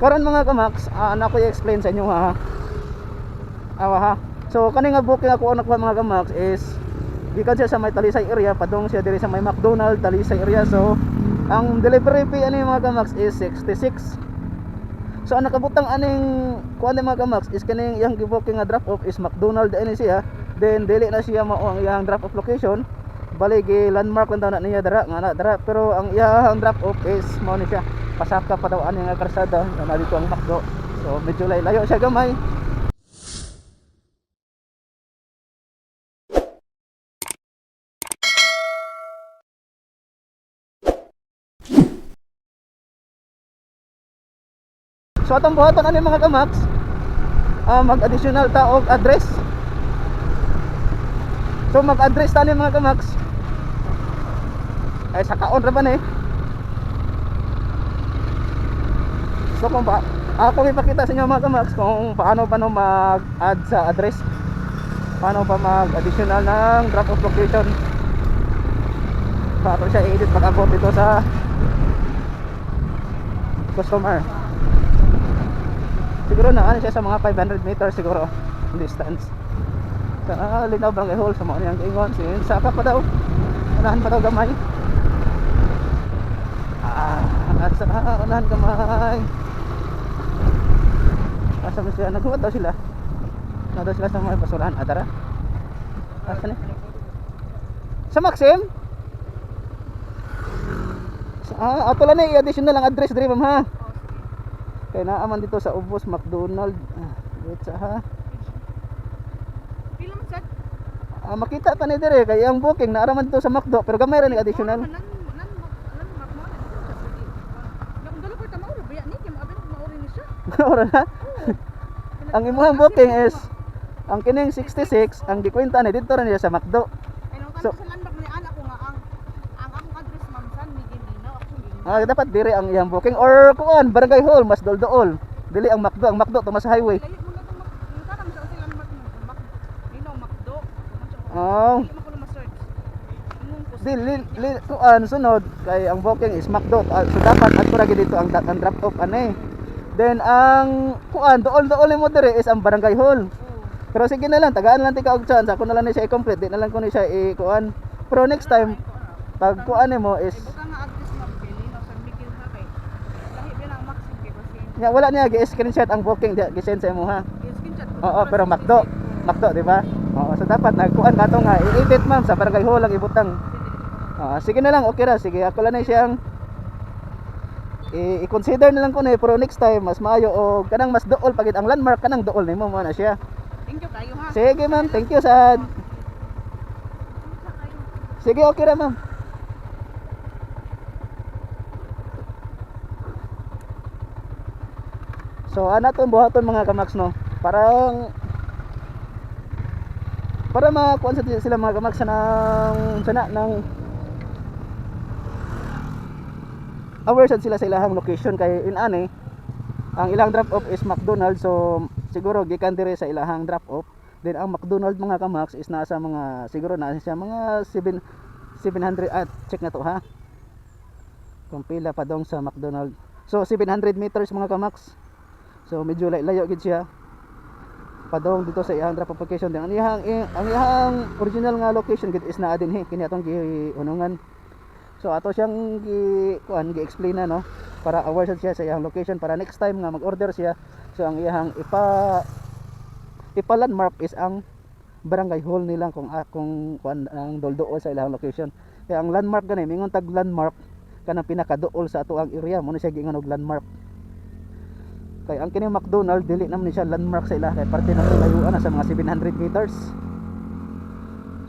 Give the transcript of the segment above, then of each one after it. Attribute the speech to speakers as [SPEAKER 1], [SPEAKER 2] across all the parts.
[SPEAKER 1] karon mga kamax uh, na ko i-explain sa inyo ha? Awa ha? So kani nga booking ako anak mga kamax is gikan siya sa may Talisay area padong siya diri sa may McDonald Talisay area. So ang delivery fee ani mga kamax is 66 so ang nakabutang aning kuan mga kamax is kaning iyang gibooking nga drop off is McDonald ani siya then dili na siya mao ang iyang drop off location. Bali landmark lang daw na niya dara nga na dara. Pero ang iyang drop off is mao ni siya pasaka pa daw nga karsada na dito ang McDo so medyo layo siya gamay So atong buhaton ani mga kamax ah, mag-additional ta og address. So mag-address ta ni mga kamax. Ay sa kaon ra ba ni? So kung pa ako ipakita sa inyo mga kamax kung paano pa no mag-add sa address. Paano pa mag-additional ng drop off location. Paano siya i-edit pag-upload dito sa customer. Siguro na ano siya sa mga 500 meters siguro distance. Sa uh, Linaw Barangay Hall sa mga niyang kaingon sin saka pa daw. Unahan pa daw gamay. Ah sa ah, unahan gamay mo sila naghuwat daw sila na daw sila sa mga basurahan adara asa ni sa Maxim Sa- ah ato lang ni i-additional lang address diri ma'am ha kaya naaman dito sa Ubos McDonald. Ah, wait sa ha.
[SPEAKER 2] Pila man sad?
[SPEAKER 1] Ah, makita pa ni dire kay ang booking naaraman dito sa McDo pero gamay ra ni additional. Ora na. Ang imuhang booking is ang kining 66 ang gikwenta ni dito niya sa McDo. So-. Ah, dapat dire ang iyang booking or kuan Barangay Hall mas doldool. Dili ang McDo, ang McDo to mas highway. Oh. Dili li, kuan sunod kay ang booking is McDo. Ah, so dapat at ra dito ang, ang drop off ani. Then ang kuan dool-dool mo dire is ang Barangay Hall.
[SPEAKER 2] Oh.
[SPEAKER 1] Pero sige na lang, tagaan lang tika og chance. Ako na lang ni siya i-complete, di na lang ko ni siya i-kuan. Pero next time, pag kuan mo is
[SPEAKER 2] nga ang
[SPEAKER 1] wala niya gi-screenshot ang booking di gi-send sa imo ha. Oo, pero McDo, McDo, di ba? Oo, so dapat nagkuan ka to nga i-edit ma'am sa barangay hall lang ibutang. Oo, sige na lang, okay ra. Sige, ako lang na siyang i-consider na lang ko na pero next time mas maayo o kanang mas dool pagid ang landmark kanang dool nimo mo na siya.
[SPEAKER 2] Thank you kayo ha.
[SPEAKER 1] Sige ma'am, thank you sad. Sige, okay ra ma'am. So, ana to buhaton mga kamax no. Parang para makuan sa sila mga kamax sa nang sana ng aware sad sila sa ilahang location kay in ani ang ilang drop off is McDonald's so siguro gikan dire sa ilahang drop off. Then ang McDonald's mga kamax is nasa mga siguro nasa siya mga 7 700 at check na to ha? Kung pila pa dong sa McDonald's so 700 meters mga kamax. So medyo lay- layo gid siya padong dito sa iyang drop off location. Din ang iyang ang iyang original nga location gid is naa din he kini atong giunungan so ato siyang gi kuan gi-explain na no? Para aware siya sa iyang location. Para next time nga mag-order siya so ang iyang ipa ipa landmark is ang barangay hall nila kung ah, kung kuan ang doldool sa ilang location. Kaya ang landmark gani mingon tag landmark kanang pinakaduol sa ato ang area mo na siya giingon og landmark. Kay ang kini McDonald dili naman ni siya landmark sa ila kay parte na layuan na sa mga 700 meters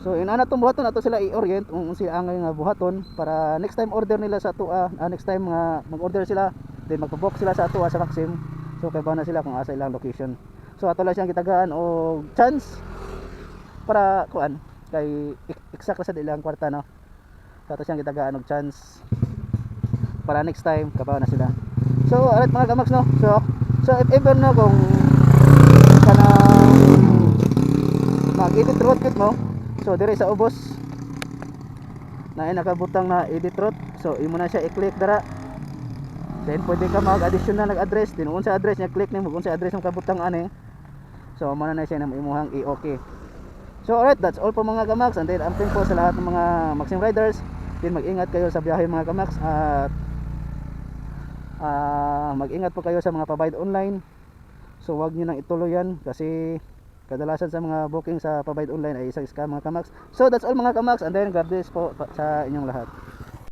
[SPEAKER 1] So inana tong buhaton ato sila i-orient kung sila ang nga buhaton para next time order nila sa ato ah, next time nga mag-order sila then magpa-book sila sa ato ah, sa Maxim. So kay na sila kung asa ilang location. So ato lang siyang gitagaan og chance para kuan kay exact sa ilang kwarta no. So ato siyang gitagaan og chance para next time kabaw na sila. So alright mga kamax no. So so if ever no kung kanang mag-edit road kit mo so dire sa ubos na ay nakabutang na edit route so imo na siya i-click dara Then pwede ka mag-additional ng address, then unsa address niya click nimo kung sa address mo kabutang ani. So mo na siya na imuhang i-okay. So alright, that's all po mga kamax and then amping po sa lahat ng mga Maxim Riders. Then mag-ingat kayo sa biyahe mga kamax at ah, mag-ingat po kayo sa mga pabayad online. So wag niyo nang ituloy yan kasi kadalasan sa mga booking sa pabayad online ay isang scam mga kamax. So that's all mga kamax and then God bless po sa inyong lahat.